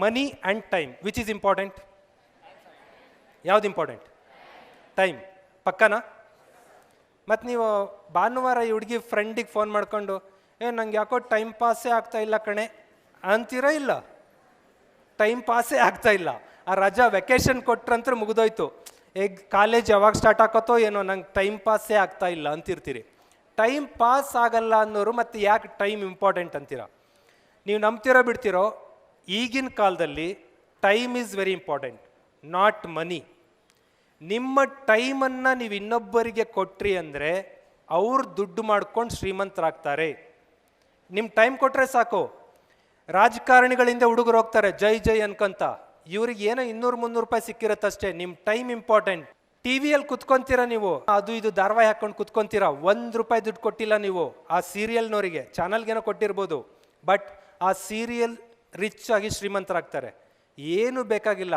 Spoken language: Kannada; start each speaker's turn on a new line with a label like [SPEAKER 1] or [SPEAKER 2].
[SPEAKER 1] Money and time which is important ಯಾವ್ದು ಇಂಪಾರ್ಟೆಂಟ್ ಟೈಮ್ ಪಕ್ಕನಾ? ಮತ್ತು ನೀವು ಭಾನುವಾರ ಈ ಹುಡುಗಿ ಫ್ರೆಂಡಿಗೆ ಫೋನ್ ಮಾಡ್ಕೊಂಡು, ಏ, ನಂಗೆ ಯಾಕೋ ಟೈಮ್ ಪಾಸೇ ಆಗ್ತಾ ಇಲ್ಲ ಕಣೆ. ಅಂತೀರಾ ಇಲ್ಲ? ಟೈಮ್ ಪಾಸೇ ಆಗ್ತಾ ಇಲ್ಲ. ಆ ರಜಾ ವೆಕೇಶನ್ ಕೊಟ್ರಂತ್ರ ಮುಗಿದೋಯ್ತು. ಎಗ್ ಕಾಲೇಜ್ ಯಾವಾಗ ಸ್ಟಾರ್ಟ್ ಆಕತ್ತೋ ಏನೋ, ನಂಗೆ ಟೈಮ್ ಪಾಸೇ ಆಗ್ತಾ ಇಲ್ಲ, ಅಂತಿರ್ತೀರಿ. ಟೈಮ್ ಪಾಸ್ ಆಗಲ್ಲ ಅನ್ನೋರು ಮತ್ತು ಯಾಕೆ ಟೈಮ್ ಇಂಪಾರ್ಟೆಂಟ್ ಅಂತೀರ? ನೀವು ನಂಬ್ತಿರೋ ಬಿಡ್ತಿರೋ? ಈಗಿನ ಕಾಲದಲ್ಲಿ time is very important not money ನಿಮ್ಮ ಟೈಮನ್ನು ನೀವು ಇನ್ನೊಬ್ಬರಿಗೆ ಕೊಟ್ರಿ ಅಂದರೆ ಅವ್ರು ದುಡ್ಡು ಮಾಡ್ಕೊಂಡು ಶ್ರೀಮಂತರಾಗ್ತಾರೆ. ನಿಮ್ಮ ಟೈಮ್ ಕೊಟ್ಟರೆ ಸಾಕು. ರಾಜಕಾರಣಿಗಳಿಂದ ಹುಡುಗರು ಹೋಗ್ತಾರೆ, ಜೈ ಜೈ ಅನ್ಕೊಂತ. ಇವ್ರಿಗೆ ಏನೋ ಇನ್ನೂರು ಮುನ್ನೂರು ರೂಪಾಯಿ ಸಿಕ್ಕಿರತ್ತಷ್ಟೇ ನಿಮ್ಮ ಟೈಮ್ ಇಂಪಾರ್ಟೆಂಟ್ ಟಿ ವಿಯಲ್ಲಿ ಕುತ್ಕೊಂತೀರ ನೀವು? ಅದು ಇದು ಧಾರಾವಾಹಿ ಹಾಕೊಂಡು ಕುತ್ಕೊಂತೀರ? ಒಂದು ರೂಪಾಯಿ ದುಡ್ಡು ಕೊಟ್ಟಿಲ್ಲ ನೀವು. ಆ ಸೀರಿಯಲ್ನವರಿಗೆ ಚಾನಲ್ಗೇನೋ ಕೊಟ್ಟಿರ್ಬೋದು. ಬಟ್ ಆ ಸೀರಿಯಲ್ ರಿಚ್ ಆಗಿ ಶ್ರೀಮಂತರಾಗ್ತಾರೆ. ಏನು ಬೇಕಾಗಿಲ್ಲ.